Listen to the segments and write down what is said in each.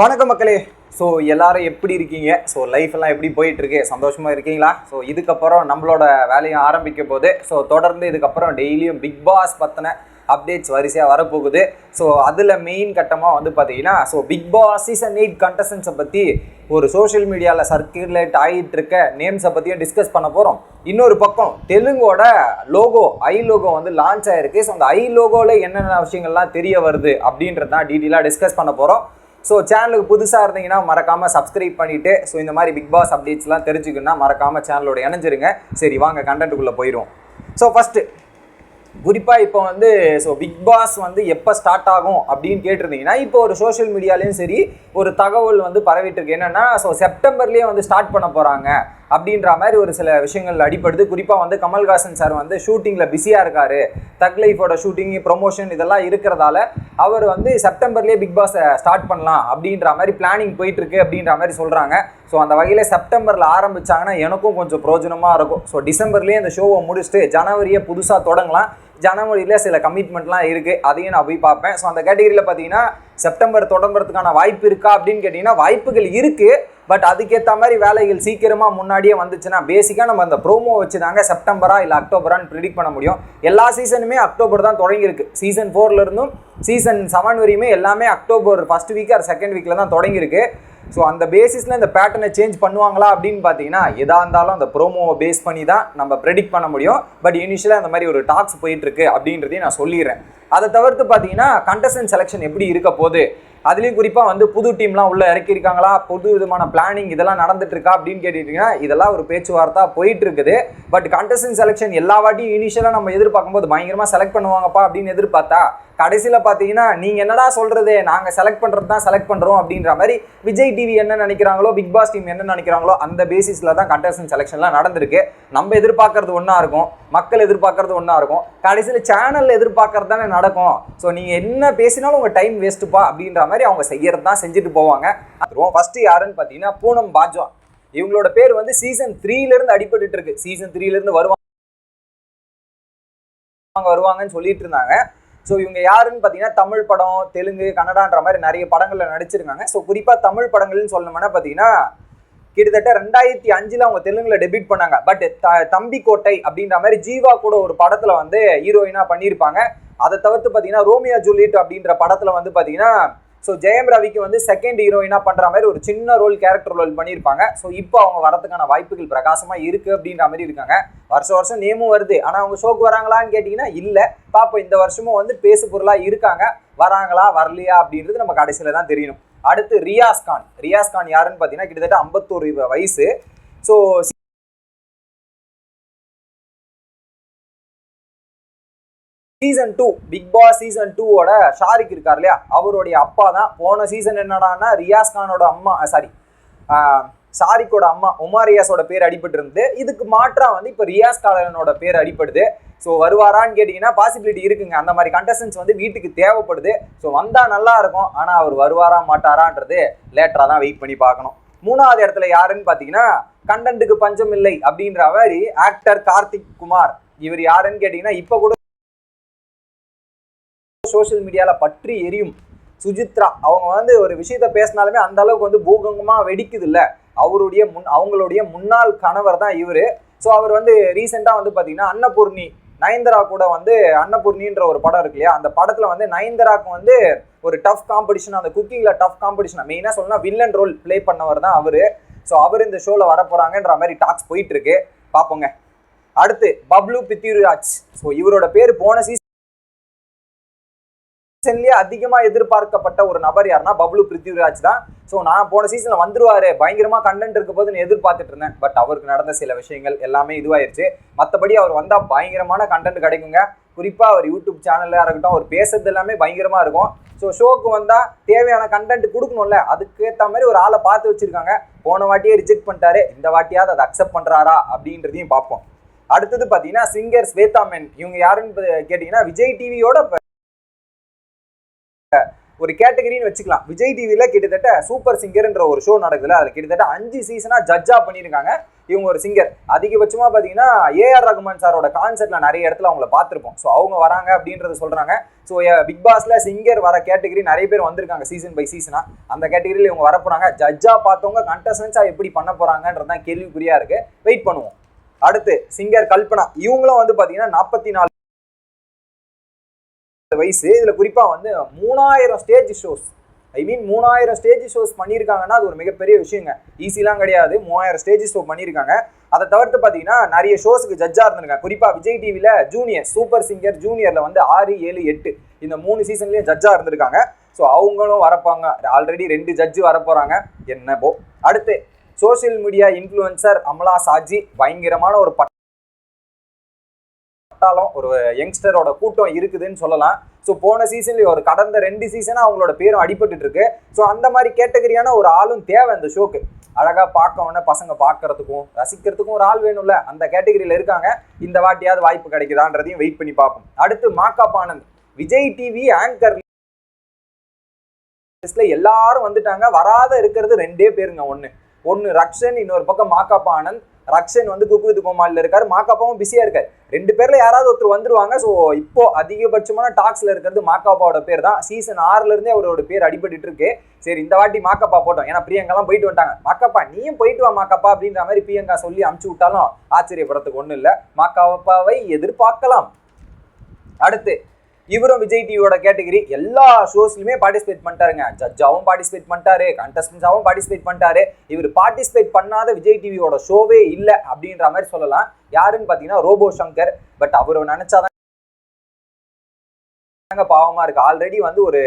வணக்கம் மக்களே. ஸோ எல்லாரும் எப்படி இருக்கீங்க? ஸோ லைஃப் எல்லாம் எப்படி போயிட்டு இருக்கு சந்தோஷமா இருக்கீங்களா? ஸோ இதுக்கப்புறம் நம்மளோட வேலையும் ஆரம்பிக்க போகுது. ஸோ தொடர்ந்து இதுக்கப்புறம் டெய்லியும் பிக் பாஸ் பற்றின அப்டேட்ஸ் வரிசையாக வரப்போகுது. ஸோ அதில் மெயின் கட்டமாக வந்து பார்த்தீங்கன்னா so Bigg Boss season eight கண்டஸ்டன்ஸை பற்றி ஒரு சோஷியல் மீடியாவில் சர்க்குலேட் ஆகிட்டு இருக்க நேம்ஸை பற்றியும் டிஸ்கஸ் பண்ண போகிறோம் இன்னொரு பக்கம் தெலுங்கோட லோகோ ஐ லோகோ வந்து லான்ச் ஆயிருக்கு. ஸோ அந்த ஐ லோகோவில் என்னென்ன விஷயங்கள்லாம் தெரிய வருது அப்படின்றது தான் டீட்டெயிலாக டிஸ்கஸ் பண்ண போகிறோம் ஸோ சேனலுக்கு புதுசாக இருந்தீங்கன்னா மறக்காமல் சப்ஸ்கிரைப் பண்ணிவிட்டு ஸோ இந்த மாதிரி பிக் பாஸ் அப்டேட்ஸ்லாம் தெரிஞ்சுக்கணும்னா மறக்காமல் சேனலோட இணைஞ்சிருங்க. சரி வாங்க கண்டென்ட்டுக்குள்ளே போயிடுவோம். ஸோ ஃபஸ்ட்டு குறிப்பாக இப்போ வந்து ஸோ பிக் பாஸ் வந்து எப்போ ஸ்டார்ட் ஆகும் அப்படின்னு கேட்டிருந்தீங்கன்னா இப்போ ஒரு சோஷியல் மீடியாலையும் சரி ஒரு தகவல் வந்து பரவிட்டு இருக்கு. என்னென்னா ஸோ செப்டம்பர்லேயே வந்து ஸ்டார்ட் பண்ண போகிறாங்க அப்படின்ற மாதிரி ஒரு சில விஷயங்கள் அடிப்படுது குறிப்பாக வந்து கமல்ஹாசன் சார் வந்து ஷூட்டிங்கில் பிஸியாக இருக்கார். தக் லைஃபோட ஷூட்டிங் ப்ரொமோஷன் இதெல்லாம் இருக்கிறதால அவர் வந்து செப்டம்பர்லேயே பிக் பாஸை ஸ்டார்ட் பண்ணலாம் அப்படின்ற மாதிரி பிளானிங் போயிட்டுருக்கு அப்படின்ற மாதிரி சொல்கிறாங்க ஸோ அந்த வகையில் செப்டம்பரில் ஆரம்பிச்சாங்கன்னா எனக்கும் கொஞ்சம் பிரோஜனமாக இருக்கும். ஸோ டிசம்பர்லேயே இந்த ஷோவை முடிச்சுட்டு ஜனவரியை புதுசாக தொடங்கலாம். ஜனவரியில் சில கமிட்மெண்ட்லாம் இருக்குது அதையும் நான் போய் பார்ப்பேன். ஸோ அந்த கேட்டகரியில் பார்த்தீங்கன்னா செப்டம்பர் தொடங்குறதுக்கான வாய்ப்பு இருக்கா அப்படின்னு கேட்டிங்கன்னா வாய்ப்புகள் இருக்குது பட் அதுக்கேற்ற மாதிரி வேலைகள் சீக்கிரமாக முன்னாடியே வந்துச்சுன்னா பேசிக்காக நம்ம அந்த ப்ரோமோ வச்சு தாங்க செப்டம்பரா இல்லை அக்டோபரான்னு ப்ரிடிக் பண்ண முடியும். எல்லா சீசனுமே அக்டோபர் தான் தொடங்கியிருக்கு. சீசன் ஃபோர்லேருந்தும் சீசன் செவன் வரையுமே எல்லாமே October first week or second வீக்கில் தான் தொடங்கியிருக்கு. ஸோ அந்த பேசிஸில் இந்த பேட்டர்னை சேஞ்ச் பண்ணுவாங்களா அப்படின்னு பார்த்தீங்கன்னா எதாக இருந்தாலும் அந்த ப்ரோமோவை பேஸ் பண்ணி தான் நம்ம ப்ரெடிக்ட் பண்ண முடியும். பட் இனிஷியலாக அந்த மாதிரி ஒரு டாக்ஸ் போயிட்டுருக்கு அப்படின்றதையும் நான் சொல்லிடுறேன். அதை தவிர்த்து பார்த்தீங்கன்னா கண்டஸ்டன்ட் செலெக்ஷன் எப்படி இருக்க போகுது? அதுலேயும் குறிப்பாக வந்து புது டீம்லாம் உள்ளே இறக்கியிருக்காங்களா? புது விதமான பிளானிங் இதெல்லாம் நடந்துட்டு இருக்கா அப்படின்னு கேட்டுட்டீங்கன்னா இதெல்லாம் ஒரு பேச்சுவார்த்தா போயிட்டு இருக்குது பட் கண்டஸ்டன் செலெக்ஷன் எல்லா வாட்டியும் இனிஷியலாக நம்ம எதிர்பார்க்கும்போது பயங்கரமாக செலக்ட் பண்ணுவாங்கப்பா அப்படின்னு எதிர்பார்த்தா கடைசியில் பார்த்தீங்கன்னா நீங்கள் என்னடா சொல்கிறது நாங்கள் செலக்ட் பண்ணுறது தான் செலக்ட் பண்ணுறோம் அப்படின்ற மாதிரி விஜய் டிவி என்ன நினைக்கிறாங்களோ பிக் பாஸ் டீம் என்ன நினைக்கிறாங்களோ அந்த பேசிஸில் தான் கண்டஸ்டன் செலெக்ஷன்லாம் நடந்திருக்கு. நம்ம எதிர்பார்க்கறது ஒன்றா இருக்கும். மக்கள் எதிர்பார்க்கறது ஒன்றா இருக்கும். கடைசியில் சேனலில் எதிர்பார்க்கறது தானே நடக்கும். ஸோ நீங்கள் என்ன பேசினாலும் உங்கள் டைம் வேஸ்ட்டுப்பா அப்படின்ற மாதிரி அவங்க செய்யறது தான் செஞ்சுட்டு போவாங்க. அதுவும் ஃபஸ்ட்டு யாருன்னு பார்த்தீங்கன்னா பூனம் பாஜ்வா. இவங்களோட பேர் வந்து சீசன் த்ரீலேருந்து அடிபட்டுட்டு இருக்கு. சீசன் த்ரீலேருந்து வருவாங்க வருவாங்கன்னு சொல்லிட்டு இருந்தாங்க. ஸோ இவங்க யாருன்னு பார்த்தீங்கன்னா தமிழ் படம் தெலுங்கு கன்னடான்ற மாதிரி நிறைய படங்களில் நடிச்சிருக்காங்க. ஸோ குறிப்பாக தமிழ் படங்கள்னு சொல்லணும்னா பார்த்தீங்கன்னா கிட்டத்தட்ட ரெண்டாயிரத்தி அஞ்சில் அவங்க தெலுங்குல டெபியூட் பண்ணாங்க. பட் த தம்பி கோட்டை அப்படின்ற மாதிரி ஜீவா கூட ஒரு படத்தில் வந்து ஹீரோயினாக பண்ணியிருப்பாங்க. அதை தவிர்த்து பார்த்தீங்கன்னா ரோமியா ஜூலியட் அப்படின்ற படத்தில் வந்து பார்த்தீங்கன்னா ஸோ ஜெயம் ரவிக்கு வந்து செகண்ட் ஹீரோயினாக பண்ணுற மாதிரி ஒரு சின்ன ரோல் கேரக்டர் ரோல் பண்ணியிருப்பாங்க. ஸோ இப்போ அவங்க வரதுக்கான வாய்ப்புகள் பிரகாசமாக இருக்குது அப்படின்ற மாதிரி இருக்காங்க. வருஷம் வருஷம் நேமும் வருது. ஆனால் அவங்க ஷோக்கு வராங்களான்னு கேட்டிங்கன்னா இல்லை. பாப்போம் இந்த வருஷமும் வந்து பேசு பொருளாக இருக்காங்க. வராங்களா வரலையா அப்படின்றது நம்ம கடைசியில் தான் தெரியணும். அடுத்து ரியாஸ் கான். ரியாஸ் கான் யாருன்னு பார்த்தீங்கன்னா கிட்டத்தட்ட ஐம்பத்தோரு வயசு. So season two Bigg Boss season டூவோட ஷாரிக் இருக்கார் இல்லையா? அவருடைய அப்பா தான். போன சீசன் என்னடான்னா ரியாஸ் கானோட அம்மா சாரி ஷாரிக்கோட அம்மா உமா ரியாஸோட பேர் அடிபட்டு இருந்தது இதுக்கு மாற்றா வந்து இப்போ ரியாஸ் காலனோட பேர் அடிப்படுது ஸோ வருவாரான்னு கேட்டிங்கன்னா பாசிபிலிட்டி இருக்குங்க. அந்த மாதிரி கண்டஸ்டன்ஸ் வந்து வீட்டுக்கு தேவைப்படுது. ஸோ வந்தால் நல்லா இருக்கும். ஆனால் அவர் வருவாரா மாட்டாரான்றது லேட்டராக தான் வெயிட் பண்ணி பார்க்கணும். மூணாவது இடத்துல யாருன்னு பார்த்தீங்கன்னா கண்டென்ட்டுக்கு பஞ்சம் இல்லை அப்படின்ற மாதிரி ஆக்டர் கார்த்திக் குமார். இவர் யாருன்னு கேட்டிங்கன்னா இப்போ கூட சோஷியல் மீடியாவில் பற்றி எரியும். சுஜித்ரா அவங்க வந்து ஒரு விஷயத்த பேசினாலுமே அந்த அளவுக்கு வந்து பூகங்கமாக வெடிக்குது இல்லை அவருடைய முன் அவங்களுடைய முன்னாள் கணவர் தான் இவர். ஸோ அவர் வந்து ரீசெண்டாக வந்து பார்த்தீங்கன்னா அன்னபூர்ணி நயன்தரா கூட வந்து அன்னபூர்ணின்ற ஒரு படம் இருக்கு இல்லையா? அந்த படத்தில் வந்து நயன்தராக்கு வந்து ஒரு டஃப் காம்படிஷன் அந்த குக்கிங்கில் டஃப் காம்படிஷன் மெயினாக சொல்லணும்னா வில்லன் ரோல் ப்ளே பண்ணவர் தான் அவர். ஸோ அவர் இந்த ஷோவில் வரப்போகிறாங்கன்ற மாதிரி டாக்ஸ் போயிட்டு இருக்கு. பார்ப்போங்க அடுத்து பப்ளு பித்திருராஜ் ஸோ இவரோட பேர் போன சீசன் சீசன்லயே அதிகமா எதிர்பார்க்கப்பட்ட ஒரு நபர் யாருன்னா பப்ளு பிருத்திவிராஜ் தான். ஸோ நான் போன சீசன்ல வந்துருவாரு. பயங்கரமா கண்டென்ட் இருக்க போது எதிர்பார்த்துட்டு இருந்தேன். பட் அவருக்கு நடந்த சில விஷயங்கள் எல்லாமே இதுவாயிருச்சு. மற்றபடி அவர் வந்தா பயங்கரமான கண்டென்ட் கிடைக்குங்க. குறிப்பா அவர் யூடியூப் சேனல்ல இருக்கட்டும் அவர் பேசுறது எல்லாமே பயங்கரமா இருக்கும். ஸோ ஷோக்கு வந்தா தேவையான கண்டென்ட் கொடுக்கணும்ல. அதுக்கேற்ற மாதிரி ஒரு ஆளை பார்த்து வச்சிருக்காங்க. போன வாட்டியே ரிஜெக்ட் பண்ணிட்டாரு. இந்த வாட்டியாவது அதை அக்செப்ட் பண்றாரா அப்படின்றதையும் பார்ப்போம். அடுத்தது பார்த்தீங்கன்னா சிங்கர் ஸ்வேதா மென். இவங்க யாருன்னு கேட்டிங்கன்னா விஜய் டிவியோட ஒரு கேட்டகரின்னு வச்சுக்கலாம். விஜய் டிவியில் கிட்டத்தட்ட சூப்பர் சிங்கர்ன்ற ஒரு ஷோ நடக்குதுல அதில் கிட்டத்தட்ட அஞ்சு சீசனாக ஜட்ஜாக பண்ணியிருக்காங்க இவங்க ஒரு சிங்கர் அதிகபட்சமாக பார்த்தீங்கன்னா ஏஆர் ரகுமான் சாரோட கான்செர்ட்ல நிறைய இடத்துல அவங்கள பார்த்துருப்போம். ஸோ அவங்க வராங்க அப்படின்றது சொல்கிறாங்க ஸோ பிக் பாஸில் சிங்கர் வர கேட்டகரி நிறைய பேர் வந்திருக்காங்க சீசன் பை சீசனா அந்த கேட்டகரியில் இவங்க வர போகிறாங்க ஜட்ஜா பார்த்தவங்க கண்டஸ்டன்ஸாக எப்படி பண்ண போகிறாங்கன்றது தான் கேள்விக்குறியாக இருக்குது வெயிட் பண்ணுவோம். அடுத்து சிங்கர் கல்பனா. இவங்களும் வந்து பார்த்தீங்கன்னா நாற்பத்தி நாலு வயசு. இதில் குறிப்பாக வந்து மூணாயிரம் ஸ்டேஜ் ஷோஸ் ஐ மீன் மூணாயிரம் ஸ்டேஜ் ஷோஸ் பண்ணியிருக்காங்கன்னா அது ஒரு மிகப்பெரிய விஷயங்க. ஈஸிலாம் கிடையாது. மூவாயிரம் ஸ்டேஜ் ஷோ பண்ணியிருக்காங்க அதை தவிர்த்து பார்த்தீங்கன்னா நிறைய ஷோஸுக்கு ஜட்ஜாக இருந்திருக்காங்க. குறிப்பாக விஜய் டிவியில் ஜூனியர் சூப்பர் சிங்கர் ஜூனியரில் வந்து ஆறு ஏழு எட்டு இந்த மூணு சீசன்லேயும் ஜட்ஜாக இருந்திருக்காங்க. ஸோ அவங்களும் வரப்பாங்க ஆல்ரெடி ரெண்டு ஜட்ஜு வரப்போகிறாங்க என்னப்போ அடுத்து social media influencer Amala Shaji பயங்கரமான ஒரு பட்டாலும் ஒரு யங்ஸ்டரோட கூட்டம் இருக்குதுன்னு சொல்லலாம். ஸோ போன சீசன்லேயே ஒரு கடந்த ரெண்டு சீசனாக அவங்களோட பேரும் அடிபட்டுட்டு இருக்கு ஸோ அந்த மாதிரி கேட்டகரியான ஒரு ஆளும் தேவை அந்த ஷோக்கு. அழகா பார்க்கவுடனே பசங்க பார்க்கறதுக்கும் ரசிக்கிறதுக்கும் ஒரு ஆள் வேணும்ல. அந்த கேட்டகரியில் இருக்காங்க. இந்த வாட்டியாவது வாய்ப்பு கிடைக்குதான்றதையும் வெயிட் பண்ணி பார்ப்போம். அடுத்து மாக்காப் ஆனந்த். விஜய் டிவி ஆங்கர் லிஸ்ட்ல எல்லாரும் வந்துட்டாங்க. வராத இருக்கிறது ரெண்டே பேருங்க. ஒன்று ஒன்று ரக்ஷன் இன்னொரு பக்கம் மாக்காப்பா ஆனந்த். ரக்ஷன் வந்து குக்கு வித் கோமாலில் இருக்காரு. மாக்காப்பாவும் பிஸியாக இருக்காரு. ரெண்டு பேரில் யாராவது ஒருத்தர் வந்துருவாங்க. ஸோ இப்போ அதிகபட்சமான டாக்ஸில் இருக்கிறது மாக்காப்பாவோட பேர் தான். சீசன் ஆறுலேருந்தே அவரோட பேர் அடிபட்டு இருக்கு. சரி இந்த வாட்டி மாக்கப்பா போட்டோம். ஏன்னா பிரியங்காலாம் போயிட்டு வந்துட்டாங்க. மாக்கப்பா நீயும் போயிட்டு வா மாக்கப்பா அப்படின்ற மாதிரி பிரியங்கா சொல்லி அமுச்சு விட்டாலும் ஆச்சரியப்படுறதுக்கு ஒன்றும் இல்லை. மாக்காப்பாவை எதிர்பார்க்கலாம். அடுத்து இவரும் விஜய் டிவியோட கேட்டகரி எல்லா ஷோஸ்லையுமே பார்ட்டிசிபேட் பண்ணிட்டாருங்க. ஜட்ஜாவும் பார்ட்டிசிபேட் பண்ணிட்டாரு கண்டஸ்டன்ஸாவும் பார்ட்டிசிபேட் பண்ணிட்டாரு. இவர் பார்ட்டிசிபேட் பண்ணாத விஜய் டிவியோட ஷோவே இல்லை அப்படின்ற மாதிரி சொல்லலாம். யாருன்னு பார்த்தீங்கன்னா ரோபோ சங்கர். பட் அவர் நினைச்சாதான் பாவமாக இருக்கு. ஆல்ரெடி வந்து ஒரு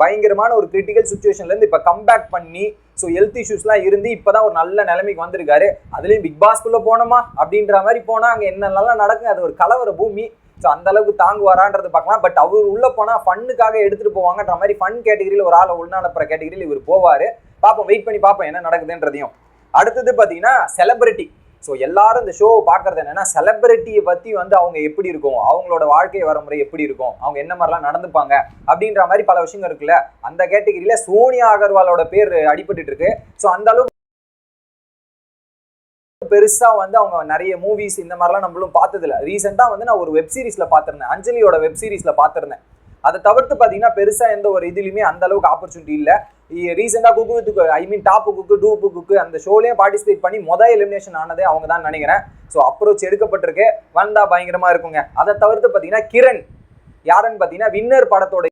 பயங்கரமான ஒரு கிரிட்டிக்கல் சுச்சுவேஷன்லேருந்து இப்போ கம்பேக் பண்ணி ஸோ ஹெல்த் இஷ்யூஸ்லாம் இருந்து இப்போ தான் ஒரு நல்ல நிலைமைக்கு வந்திருக்காரு. அதுலேயும் பிக் பாஸ்க்குள்ளே போனோமா அப்படின்ற மாதிரி போனால் அங்கே என்னென்னலாம் நடக்கும் அது ஒரு கலவர பூமி. ஸோ அந்த அளவுக்கு தாங்குவாரான்றது பார்க்கலாம். பட் அவர் உள்ள போனால் ஃபன்னுக்காக எடுத்துகிட்டு போவாங்கன்ற மாதிரி ஃபன் கேட்டகரியில் ஒரு ஆளை உள்நானப்புற கேட்டகரியில் இவர் போவார். பார்ப்போம் வெயிட் பண்ணி பார்ப்போம் என்ன நடக்குதுன்றதையும். அடுத்தது பார்த்தீங்கன்னா செலிபிரிட்டி ஸோ எல்லாரும் இந்த ஷோவை பார்க்கறது என்னென்னா செலிபிரிட்டியை பற்றி வந்து அவங்க எப்படி இருக்கும்? அவங்களோட வாழ்க்கை வரமுறை எப்படி இருக்கும்? அவங்க என்ன மாதிரிலாம் நடந்துப்பாங்க? அப்படின்ற மாதிரி பல விஷயங்கள் இருக்குல்ல. அந்த கேட்டகிரியில் சோனியா அகர்வாலோட பேர் அடிபட்டு இருக்கு. ஸோ அந்த அளவுக்கு பெருசாக வந்து அவங்க நிறைய மூவிஸ் இந்த மாதிரிலாம் நம்மளும் பார்த்ததில்ல. ரீசெண்டாக வந்து நான் ஒரு வெப் சீரிஸில் பார்த்துருந்தேன். அஞ்சலியோட வெப் சீரிஸில் பார்த்துருந்தேன். அதை தவிர்த்து பார்த்தீங்கன்னா பெருசாக எந்த ஒரு இதுலையுமே அந்த அளவுக்கு ஆப்பர்ச்சுனிட்டி இல்லை. ரீசெண்டாக குக்கு வித்து ஐ மீன் டாப்பு குக்கு டூப்பு குக்கு அந்த ஷோலையும் பார்ட்டிசிபேட் பண்ணி மொதல் எலிமினேஷன் ஆனதே அவங்க தான் நினைக்கிறேன். ஸோ அப்ரோச் எடுக்கப்பட்டிருக்கு. வந்தா பயங்கரமாக இருக்குங்க. அதை தவிர்த்து பார்த்தீங்கன்னா கிரண். யாருன்னு பார்த்தீங்கன்னா வின்னர் படத்தோட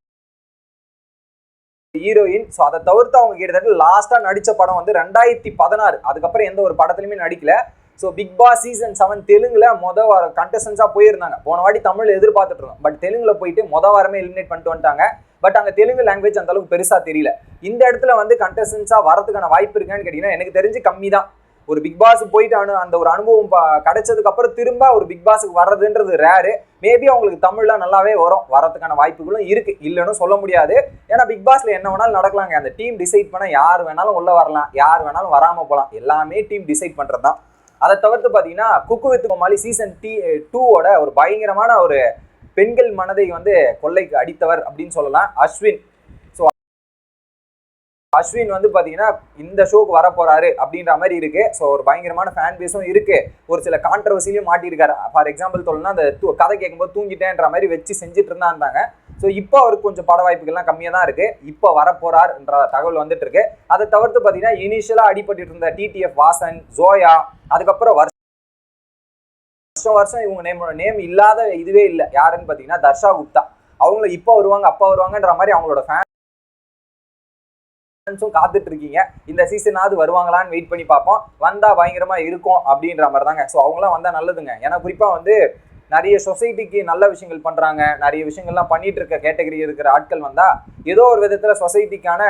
ஹீரோயின். ஸோ அதை தவிர்த்து அவங்க கிட்டத்தட்ட லாஸ்ட்டாக நடித்த படம் வந்து ரெண்டாயிரத்தி பதினாறு. அதுக்கப்புறம் எந்த ஒரு படத்துலையுமே நடிக்கல. So Bigg Boss season seven தெலுங்குல மொத வார கண்டஸ்டன்ஸாக போயிருந்தாங்க. போன வாட்டி தமிழ் எதிர்பார்த்துட்டு இருந்தோம். பட் தெலுங்குல போயிட்டு மொதல் வாரமே எலிமினேட் பண்ணிட்டு வந்துட்டாங்க. பட் அங்கே தெலுங்கு லாங்குவேஜ் அந்த அளவுக்கு பெருசாக தெரியல. இந்த இடத்துல வந்து கண்டஸ்டன்ஸாக வரதுக்கான வாய்ப்பு இருக்கான்னு கேட்டிங்கன்னா எனக்கு தெரிஞ்சு கம்மி தான் ஒரு பிக் பாஸ் போயிட்டு அனு அந்த ஒரு அனுபவம் ப- கிடைச்சதுக்கு அப்புறம் திரும்ப ஒரு பிக் பாஸுக்கு வர்றதுன்றது ரேரு மேபி அவங்களுக்கு தமிழ்லாம் நல்லாவே வரும். வரதுக்கான வாய்ப்புகளும் இருக்கு. இல்லைன்னு சொல்ல முடியாது. ஏன்னா பிக் பாஸ்ல என்ன வேணாலும் நடக்கலாங்க. அந்த டீம் டிசைட் பண்ண யார் வேணாலும் உள்ள வரலாம். யார் வேணாலும் வராம போகலாம் எல்லாமே டீம் டிசைட் பண்றது தான் அதை தவிர்த்து பார்த்தீங்கன்னா குக்கு வித் கோமாளி சீசன் டி டூவோட ஒரு பயங்கரமான ஒரு பெண்கள் மனதை வந்து கொள்ளைக்கு அடித்தவர் அப்படின்னு சொல்லலாம். அஸ்வின். அஸ்வின் வந்து பார்த்தீங்கன்னா இந்த ஷோக்கு வர போறாரு அப்படின்ற மாதிரி இருக்கு. ஸோ ஒரு பயங்கரமான ஃபேன் பேஸும் இருக்கு. ஒரு சில கான்ட்ரவர்சிலையும் மாட்டியிருக்காரு. ஃபார் எக்ஸாம்பிள் சொல்லணும்னா அந்த தூ- கதை கேட்கும்போது தூங்கிட்டேன்ற மாதிரி வச்சு செஞ்சுட்டு இருந்தாங்க. ஸோ இப்போ அவருக்கு கொஞ்சம் பட வாய்ப்புகள்லாம் கம்மியாக தான் இருக்கு. இப்போ வர தகவல் வந்துட்டு இருக்கு. அதை தவிர்த்து பார்த்தீங்கன்னா இனிஷியலாக அடிபட்டு இருந்த டிடிஎஃப் வாசன் ஜோயா அதுக்கப்புறம் வருஷம் வருஷம் இவங்க நேம் நேம் இல்லாத இதுவே இல்லை. யாருன்னு பார்த்தீங்கன்னா தர்ஷா குப்தா. அவங்கள இப்போ வருவாங்க அப்போ வருவாங்கன்ற மாதிரி அவங்களோட ஃபேன் ஃபேன்ஸும் காத்துட்டு இருக்கீங்க இந்த சீசனாவது வருவாங்களான்னு வெயிட் பண்ணி பார்ப்போம். வந்தா பயங்கரமா இருக்கும் அப்படின்ற மாதிரி தாங்க ஸோ அவங்களாம் வந்தா நல்லதுங்க. ஏன்னா குறிப்பா வந்து நிறைய சொசைட்டிக்கு நல்ல விஷயங்கள் பண்றாங்க. நிறைய விஷயங்கள்லாம் பண்ணிட்டு இருக்க கேட்டகரி இருக்கிற ஆட்கள் வந்தா ஏதோ ஒரு விதத்துல சொசைட்டிக்கான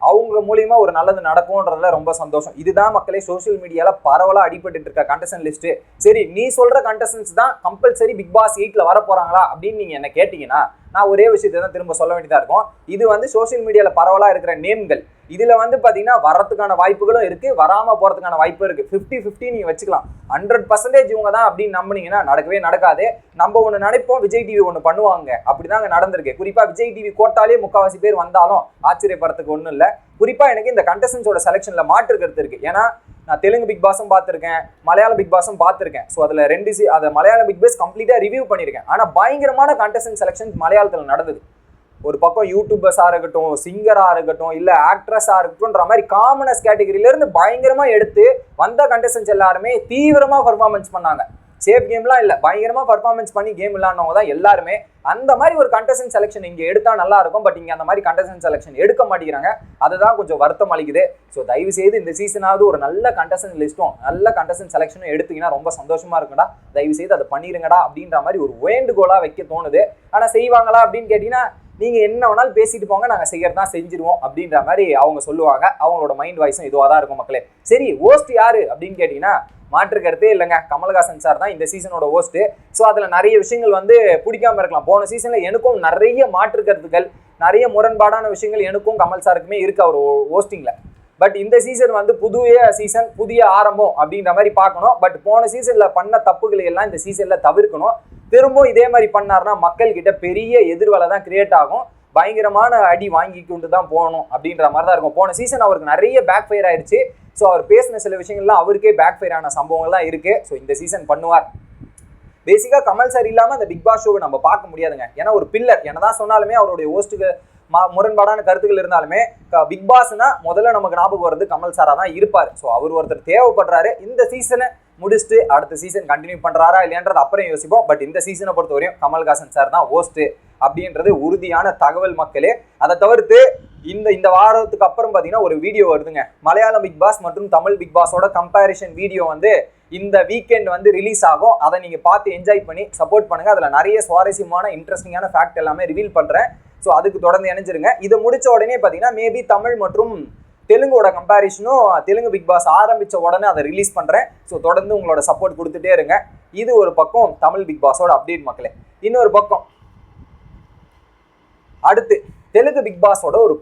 அவங்க மூலியமா ஒரு நல்லது நடக்கும்ன்றதுல ரொம்ப சந்தோஷம். இதுதான் மக்களே சோஷியல் மீடியால பரவலா அடிபட்டு இருக்க கண்டஸ்டன் லிஸ்ட் சரி நீ சொல்ற கண்டஸ்டன்ஸ் தான் கம்பல்சரி பிக் பாஸ் எயிட்ல வர போறாங்களா அப்படின்னு நீங்க என்ன கேட்டீங்கன்னா நான் ஒரே விஷயத்தை தான் திரும்ப சொல்ல வேண்டியதா இருக்கும். இது வந்து சோஷியல் மீடியால பரவலா இருக்கிற நேம்கள் இதில் வந்து பார்த்தீங்கன்னா வரத்துக்கான வாய்ப்புகளும் இருக்குது வராமல் போகிறதுக்கான வாய்ப்பும் இருக்குது ஃபிஃப்டி ஃபிஃப்டி நீங்கள் வச்சுக்கலாம். ஹண்ட்ரட் பர்சன்டேஜ் இவங்க தான் அப்படின்னு நம்புனீங்கன்னா நடக்கவே நடக்காது. நம்ம ஒன்று நினைப்போம் விஜய் டிவி ஒன்று பண்ணுவாங்க. அப்படிதாங்க நடந்திருக்கு. குறிப்பாக விஜய் டிவி கோட்டாலே முக்கால்வாசி பேர் வந்தாலும் ஆச்சரியப்படுறதுக்கு ஒன்றும் இல்லை. குறிப்பாக எனக்கு இந்த கண்டஸ்டன்ஸோட செலெக்ஷனில் மாற்று கருத்து இருக்குது ஏன்னா நான் தெலுங்கு பிக் பாஸும் பார்த்துருக்கேன் மலையாள பிக் பாஸும் பார்த்துருக்கேன். ஸோ அதில் ரெண்டு சி அதை மலையாள பிக் பாஸ் கம்ப்ளீட்டாக ரிவ்யூ பண்ணியிருக்கேன் ஆனால் பயங்கரமான கண்டஸ்டன்ட் செலெக்ஷன் மலையாளத்தில் நடந்தது. ஒரு பக்கம் யூடியூபர்ஸாக இருக்கட்டும் சிங்கராக இருக்கட்டும் இல்லை ஆக்ட்ரஸாக இருக்கட்டும்ன்ற மாதிரி காமனஸ் கேட்டகரியிலேருந்து பயங்கரமாக எடுத்து வந்த கண்டஸ்டன்ஸ் எல்லாருமே தீவிரமாக பர்ஃபார்மன்ஸ் பண்ணாங்க. சேஃப் கேம்லாம் இல்லை பயங்கரமாக பர்ஃபார்மன்ஸ் பண்ணி கேம் விளாண்டவங்க தான் எல்லாருமே. அந்த மாதிரி ஒரு கண்டஸ்டன்ட் செலெக்ஷன் இங்கே எடுத்தால் நல்லா இருக்கும் பட் இங்கே அந்த மாதிரி கண்டஸ்டன்ட் செலெக்ஷன் எடுக்க மாட்டேங்கிறாங்க. அதுதான் கொஞ்சம் வருத்தம் அளிக்குது. ஸோ தயவு செய்து இந்த சீசனாவது ஒரு நல்ல கண்டஸ்டன்ட் லிஸ்ட்டும் நல்ல கண்டஸ்டன்ட் செலெக்ஷனும் எடுத்தீங்கன்னா ரொம்ப சந்தோஷமாக இருக்குடா தயவு செய்து அதை பண்ணிடுங்கடா அப்படின்ற மாதிரி ஒரு வேண்டுகோளாக வைக்க தோணுது. ஆனால் செய்வாங்களா அப்படின்னு கேட்டிங்கன்னா நீங்க என்ன வேணாலும் பேசிட்டு போங்க நாங்க செய்யறதா செஞ்சிருவோம் அப்படின்ற மாதிரி அவங்க சொல்லுவாங்க. அவங்களோட மைண்ட் வாய்ஸும் இதுவாக தான் இருக்கும் மக்களே. சரி ஓஸ்ட் யாரு அப்படின்னு கேட்டீங்கன்னா மாற்று கருத்தே இல்லைங்க. கமல்ஹாசன் சார் தான் இந்த சீசனோட ஓஸ்ட்டு ஸோ அதில் நிறைய விஷயங்கள் வந்து பிடிக்காம இருக்கலாம். போன சீசனில் எனக்கும் நிறைய மாற்று கருத்துக்கள் நிறைய முரண்பாடான விஷயங்கள் எனக்கும் கமல் சாருக்குமே இருக்கு அவர் ஓஸ்டிங்கில் பட் இந்த சீசன் வந்து புதிய சீசன் புதிய ஆரம்பம் அப்படின்ற மாதிரி பார்க்கணும். பட் போன சீசன்ல பண்ண தப்புகளை எல்லாம் இந்த சீசன்ல தவிர்க்கணும். திரும்பவும் இதே மாதிரி பண்ணாருன்னா மக்கள் கிட்ட பெரிய எதிர்வலை தான் கிரியேட் ஆகும். பயங்கரமான அடி வாங்கி கொண்டு தான் போகணும் அப்படின்ற மாதிரி தான் இருக்கும். போன சீசன் அவருக்கு நிறைய பேக் ஃபயர் ஆயிடுச்சு. ஸோ அவர் பேசின சில விஷயங்கள்லாம் அவருக்கே பேக் ஃபயர் ஆன சம்பவங்கள்லாம் இருக்கு. ஸோ இந்த சீசன் பண்ணுவார். பேசிக்காக கமல் சார் இல்லாமல் அந்த பிக் பாஸ் ஷோவை நம்ம பார்க்க முடியாதுங்க. ஏன்னா ஒரு பில்லர் என்னதான் சொன்னாலுமே அவருடைய ஹோஸ்ட்டுக்கு முரண்பாடான கருத்துக்கள் இருந்தாலுமே பிக் பாஸ்னா முதல்ல நமக்கு ஞாபகம் வர்றது கமல் சாரா தான் இருப்பார். ஸோ அவர் ஒருத்தர் தேவைப்படுறாரு. இந்த சீசனை முடிச்சுட்டு அடுத்த சீசன் கண்டினியூ பண்ணுறாரா இல்லையான்றது அப்புறம் யோசிப்போம். பட் இந்த சீசனை பொறுத்தவரையும் கமல்ஹாசன் சார் தான் ஓஸ்ட்டு அப்படின்றது உறுதியான தகவல் மக்களே. அதை தவிர்த்து இந்த இந்த வாரத்துக்கு அப்புறம் பார்த்தீங்கன்னா ஒரு வீடியோ வருதுங்க. மலையாளம் பிக் பாஸ் மற்றும் தமிழ் பிக் பாஸோட கம்பேரிஷன் வீடியோ வந்து இந்த வீக்கெண்ட் வந்து ரிலீஸ் ஆகும். அதை நீங்கள் பார்த்து என்ஜாய் பண்ணி சப்போர்ட் பண்ணுங்கள் அதில் நிறைய சுவாரஸ்யமான இன்ட்ரெஸ்டிங்கான ஃபேக்ட் எல்லாமே ரிவீல் பண்ணுறேன் ஸோ அதுக்கு தொடர்ந்து இணைஞ்சிருங்க. இதை முடிச்ச உடனே பார்த்தீங்கன்னா மேபி தமிழ் மற்றும் தெலுங்கோட கம்பேரிஷனும் தெலுங்கு பிக் பாஸ் ஆரம்பித்த உடனே அதை ரிலீஸ் பண்ணுறேன் ஸோ தொடர்ந்து உங்களோட சப்போர்ட் கொடுத்துட்டே இருங்க. இது ஒரு பக்கம் தமிழ் பிக் பாஸோட அப்டேட் மக்களே. இன்னொரு பக்கம். அடுத்து தெலுங்கு பிக் பாஸோட ஒரு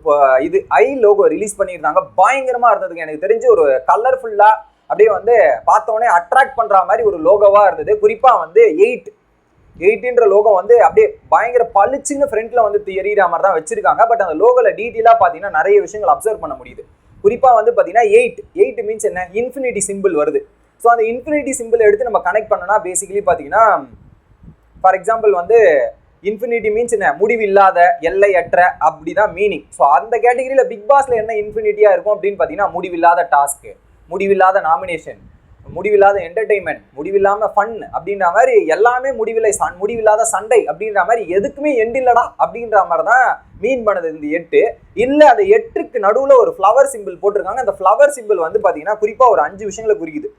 இது ஐ லோகோ ரிலீஸ் பண்ணியிருந்தாங்க. பயங்கரமாக இருந்ததுங்க. எனக்கு தெரிஞ்சு ஒரு கலர்ஃபுல்லாக அப்படியே வந்து பார்த்தோன்னே அட்ராக்ட் பண்ணுற மாதிரி ஒரு லோகோவாக இருந்தது. குறிப்பாக வந்து எயிட் எயிட்டின்ற லோகோ வந்து அப்படியே பயங்கர பளிச்சுன்னு ஃப்ரண்ட்ல வந்து எறிகிற மாதிரி தான் வச்சிருக்காங்க. பட் அந்த லோகோல டீட்டெயிலாக பார்த்தீங்கன்னா நிறைய விஷயங்கள் அப்சர்வ் பண்ண முடியுது. குறிப்பாக வந்து பார்த்தீங்கன்னா எயிட் எயிட் மீன்ஸ் என்ன? இன்ஃபினிட்டி சிம்பிள் வருது. ஸோ அந்த இன்ஃபினிட்டி சிம்பிள் எடுத்து நம்ம கனெக்ட் பண்ணோம்னா பேசிக்கலி பார்த்தீங்கன்னா ஃபார் எக்ஸாம்பிள் வந்து இன்ஃபினிட்டி மீன்ஸ் என்ன? முடிவில்லாத எல்லையற்ற அப்படிதான் மீனிங் ஸோ அந்த கேட்டகரியில் பிக் பாஸில் என்ன இன்ஃபினிட்டியாக இருக்கும் அப்படின்னு பார்த்தீங்கன்னா முடிவில்லாத டாஸ்க்கு முடிவில்லாத நாமினேஷன் முடிவில்லாத என்டர்டெயின்மெண்ட் முடிவில்லாமல் ஃபன் அப்படின்ற மாதிரி எல்லாமே முடிவில்லை சன் முடிவில்லாத சண்டை அப்படின்ற மாதிரி எதுக்குமே எண்ட் இல்லடா அப்படின்ற மாதிரி தான் மீன் பண்ணது இந்த எட்டு. இல்லை அந்த எட்டுக்கு நடுவில் ஒரு ஃப்ளவர் சிம்பிள் போட்டிருக்காங்க. அந்த ஃப்ளவர் சிம்பிள் வந்து பார்த்தீங்கன்னா குறிப்பாக ஒரு அஞ்சு விஷயங்களை குறிக்குது.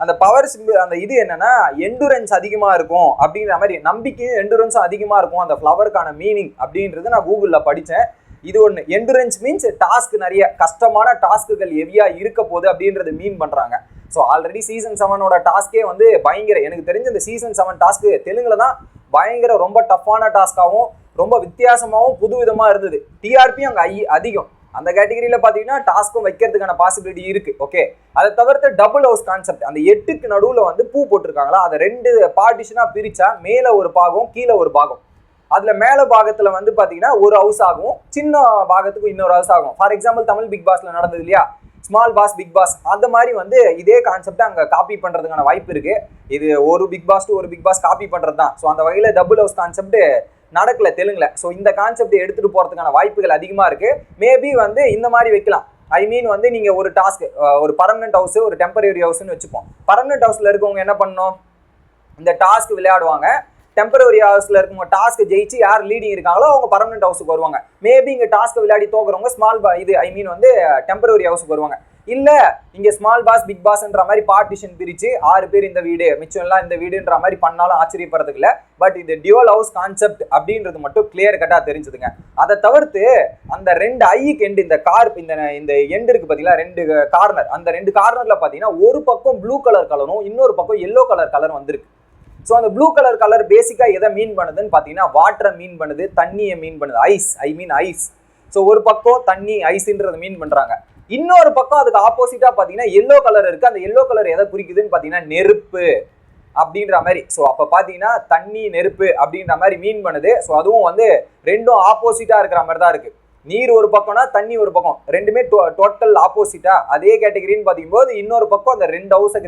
அந்த பவர் சிம்பிள் அந்த இது என்னன்னா எண்டுரன்ஸ் அதிகமாக இருக்கும் அப்படின்ற மாதிரி நம்பிக்கையும் எண்டுரன்ஸும் அதிகமாக இருக்கும் அந்த ஃப்ளவருக்கான மீனிங் அப்படின்றது நான் கூகுளில் படித்தேன் இது ஒன்று எண்டுரன்ஸ் மீன்ஸ் டாஸ்க் நிறைய கஷ்டமான டாஸ்க்குகள் ஹெவியா இருக்க போகுது அப்படின்றது மீன் பண்ணுறாங்க ஸோ ஆல்ரெடி சீசன் செவனோட டாஸ்கே வந்து பயங்கர எனக்கு தெரிஞ்ச இந்த சீசன் செவன் டாஸ்க்கு தெலுங்குல தான் பயங்கர ரொம்ப டஃப்பான டாஸ்க்காகவும் ரொம்ப வித்தியாசமாகவும் புதுவிதமா இருந்தது. டிஆர்பியும் அங்கே ஐ அதிகம். அந்த கேட்டகரியில் பார்த்தீங்கன்னா டாஸ்க்கும் வைக்கிறதுக்கான பாசிபிலிட்டி இருக்குது ஓகே அதை தவிர்த்து டபுள் ஹவுஸ் கான்செப்ட் அந்த எட்டுக்கு நடுவில் வந்து பூ போட்டிருக்காங்களா? அதை ரெண்டு பார்ட்டிஷனாக பிரித்தா மேலே ஒரு பாகம் கீழே ஒரு பாகம். அதுல மேல பாகத்துல வந்து பாத்தீங்கன்னா ஒரு ஹவுஸ் ஆகும். சின்ன பாகத்துக்கு இன்னொரு ஹவுஸ் ஆகும். ஃபார் எக்ஸாம்பிள் தமிழ் பிக் பாஸ்ல நடந்தது இல்லையா? ஸ்மால் பாஸ் பிக் பாஸ் அந்த மாதிரி வந்து இதே கான்செப்ட் அங்க காப்பி பண்றதுக்கான வாய்ப்பு இருக்கு. இது ஒரு பிக் பாஸ் டு ஒரு பிக் பாஸ் காப்பி பண்றது தான் ஸோ அந்த வகையில டபுள் ஹவுஸ் கான்செப்ட் நடக்கல தெலுங்குல. ஸோ இந்த கான்செப்ட் எடுத்துட்டு போறதுக்கான வாய்ப்புகள் அதிகமா இருக்கு. மேபி வந்து இந்த மாதிரி வைக்கலாம். ஐ மீன் வந்து நீங்க ஒரு டாஸ்க் ஒரு பர்மனெண்ட் ஹவுஸ் ஒரு டெம்பரரி ஹவுஸ்னு வச்சுப்போம். பர்மனெண்ட் ஹவுஸ்ல இருக்கவங்க என்ன பண்ணணும்? இந்த டாஸ்க் விளையாடுவாங்க. டெம்பரரி ஹவுஸ்ல இருக்கவங்க டாஸ்க் ஜெயிச்சு யார் லீடிங் இருக்காங்களோ அவங்க பர்மனெண்ட் ஹவுஸுக்கு வருவாங்க. மேபி இங்க டாஸ்க் விளையாடி தோக்குறவங்க ஸ்மால் இது ஐ மீன் வந்து டெம்பரரி ஹவுஸுக்கு வருவாங்க. இல்ல இங்க ஸ்மால் பாஸ் பிக் பாஸ்ன்ற மாதிரி பார்ட்டிஷன் பிரிச்சு ஆறு பேர் இந்த வீடு மிச்சம் எல்லாம் இந்த வீடுன்ற மாதிரி பண்ணாலும் ஆச்சரியப்படுறதுக்கு இல்ல. பட் இது டியூவல் ஹவுஸ் கான்செப்ட் அப்படின்றது மட்டும் கிளியர் கட்டா தெரிஞ்சுதுங்க. அதை தவிர்த்து அந்த ரெண்டு ஐக்கு எண்டு இந்த கார் இந்த இந்த எண்டு இருக்கு பாத்தீங்களா? ரெண்டு கார்னர் அந்த ரெண்டு கார்னர்ல பாத்தீங்கன்னா ஒரு பக்கம் ப்ளூ கலர் கலரும் இன்னொரு பக்கம் எல்லோ கலர் கலர் வந்திருக்கு. ஸோ அந்த ப்ளூ கலர் கலர் பேசிக்காக எதை மீன் பண்ணுதுன்னு பார்த்தீங்கன்னா வாட்டரை மீன் பண்ணுது தண்ணியை மீன் பண்ணுது ice I mean ice so ஒரு பக்கம் தண்ணி ஐஸ்ன்றதை மீன் பண்ணுறாங்க இன்னொரு பக்கம் அதுக்கு ஆப்போசிட்டாக பார்த்தீங்கன்னா எல்லோ கலர் இருக்குது அந்த எல்லோ கலர் எதை குறிக்குதுன்னு பார்த்தீங்கன்னா நெருப்பு அப்படின்ற மாதிரி. ஸோ அப்போ பார்த்தீங்கன்னா தண்ணி நெருப்பு அப்படின்ற மாதிரி மீன் பண்ணுது. ஸோ அதுவும் வந்து ரெண்டும் ஆப்போசிட்டாக இருக்கிற மாதிரி தான் இருக்குது நீர் ஒரு பக்கம்னா தண்ணி ஒரு பக்கம். ரெண்டுமே டோட்டல் ஆப்போசிட்டா அதே கேட்டகரின்னு பார்க்கும்போது இன்னொரு பக்கம் அந்த ரெண்டு ஹவுஸை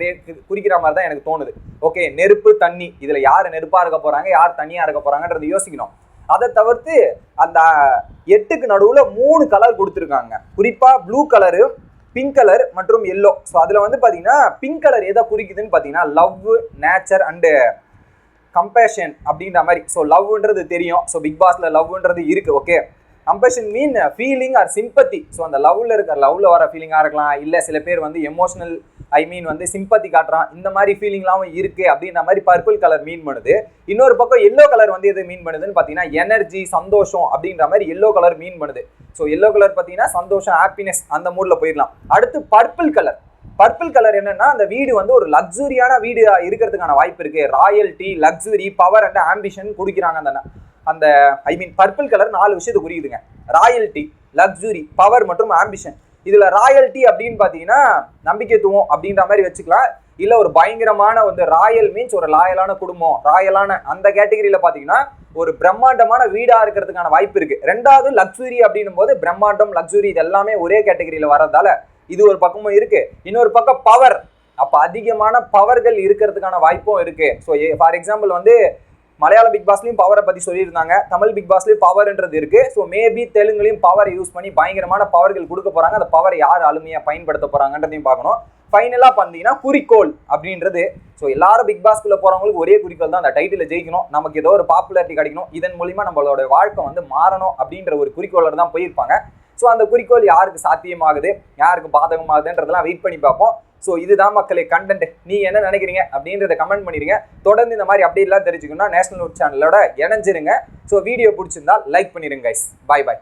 குறிக்கிற மாதிரி தான் எனக்கு தோணுது. ஓகே நெருப்பு தண்ணி. இதுல யார் நெருப்பா இருக்க போறாங்க யார் தண்ணியா இருக்க போறாங்கன்றது யோசிக்கணும். அதை தவிர்த்து அந்த எட்டுக்கு நடுவில் மூணு கலர் கொடுத்துருக்காங்க. குறிப்பாக ப்ளூ கலரு பிங்க் கலர் மற்றும் எல்லோ ஸோ அதில் வந்து பார்த்தீங்கன்னா பிங்க் கலர் எதை குறிக்குதுன்னு பார்த்தீங்கன்னா லவ் நேச்சர் அண்டு கம்பேஷன் அப்படின்ற மாதிரி. ஸோ லவ்ன்றது தெரியும். ஸோ பிக் பாஸில் லவ்ன்றது இருக்குது okay compassion mean feeling or sympathy so அந்த லவ்வில் இருக்கிற லவ்வில் வர ஃபீலிங்காக இருக்கலாம். இல்லை சில பேர் வந்து எமோஷனல் ஐ மீன் வந்து சிம்பத்தி காட்டுறான். இந்த மாதிரி ஃபீலிங்லாம் இருக்கு அப்படின்ற மாதிரி பர்பிள் கலர் மீன் பண்ணுது. இன்னொரு பக்கம் எல்லோ கலர் வந்து எது மீன் பண்ணுதுன்னு பார்த்தீங்கன்னா எனர்ஜி சந்தோஷம் அப்படின்ற மாதிரி எல்லோ கலர் மீன் பண்ணுது. ஸோ எல்லோ கலர் பார்த்தீங்கன்னா சந்தோஷம் ஹாப்பினஸ் அந்த மூடில் போயிடலாம். அடுத்து பர்பிள் கலர் பர்பிள் கலர் என்னன்னா அந்த வீடு வந்து ஒரு லக்ஸுரியான வீடு இருக்கிறதுக்கான வாய்ப்பு இருக்கு. Royalty luxury power and ambition குடிக்கிறாங்க அந்த அந்த ஐ மீன் பர்பிள் கலர் நாலு விஷயத்தை குறியுதுங்க ராயல்ட்டி லக்ஸுரி பவர் மற்றும் ஆம்பிஷன் இதில் ராயல்ட்டி அப்படின்னு பார்த்தீங்கன்னா நம்பிக்கைத்துவம் அப்படின்ற மாதிரி வச்சுக்கலாம். இல்லை ஒரு பயங்கரமான வந்து ராயல் மீன்ஸ் ஒரு லாயலான குடும்பம் ராயலான அந்த கேட்டகரியில் பார்த்தீங்கன்னா ஒரு பிரம்மாண்டமான வீடாக இருக்கிறதுக்கான வாய்ப்பு இருக்குது ரெண்டாவது லக்ஸுரி அப்படின்னும் போது பிரம்மாண்டம் லக்ஸுரி இது எல்லாமே ஒரே கேட்டகரியில் வர்றதால இது ஒரு பக்கமும் இருக்குது இன்னொரு பக்கம் பவர் அப்போ அதிகமான பவர்கள் இருக்கிறதுக்கான வாய்ப்பும் இருக்குது ஸோ ஃபார் எக்ஸாம்பிள் வந்து மலையாள பிக் பாஸ்லயும் பவரை பத்தி சொல்லியிருந்தாங்க. தமிழ் பிக் பாஸ்லயும் பவர்ன்றது இருக்கு. ஸோ மேபி தெலுங்குலையும் பவரை யூஸ் பண்ணி பயங்கரமான பவர்கள் கொடுக்க போறாங்க. அந்த பவரை யார் அழுமையா பயன்படுத்த போறாங்கன்றதையும் பார்க்கணும். ஃபைனலாக பார்த்தீங்கன்னா குறிக்கோள் அப்படின்றது. ஸோ எல்லாரும் பிக் பாஸ்குள்ள போகிறவங்களுக்கு ஒரே குறிக்கோள் தான். அந்த டைட்டில் ஜெயிக்கணும். நமக்கு ஏதோ ஒரு பாப்புலாரிட்டி கிடைக்கணும். இதன் மூலிமா நம்மளோட வாழ்க்கை வந்து மாறணும் அப்படின்ற ஒரு குறிக்கோளர் தான் போயிருப்பாங்க. ஸோ அந்த குறிக்கோள் யாருக்கு சாத்தியமாகுது? யாருக்கு பாதகமாகுதுன்றதெல்லாம் வெயிட் பண்ணி பார்ப்போம். ஸோ இதுதான் மக்களே கண்டென்ட் நீ என்ன நினைக்கிறீங்க அப்படின்றத கமெண்ட் பண்ணிடுங்க தொடர்ந்து இந்த மாதிரி அப்டேட்லாம் தெரிஞ்சுக்கணும்னா நேஷனல் நியூஸ் சேனலோட இணைஞ்சிருங்க. ஸோ வீடியோ பிடிச்சிருந்தா லைக் பண்ணிடுங்க கைஸ் பாய் பாய்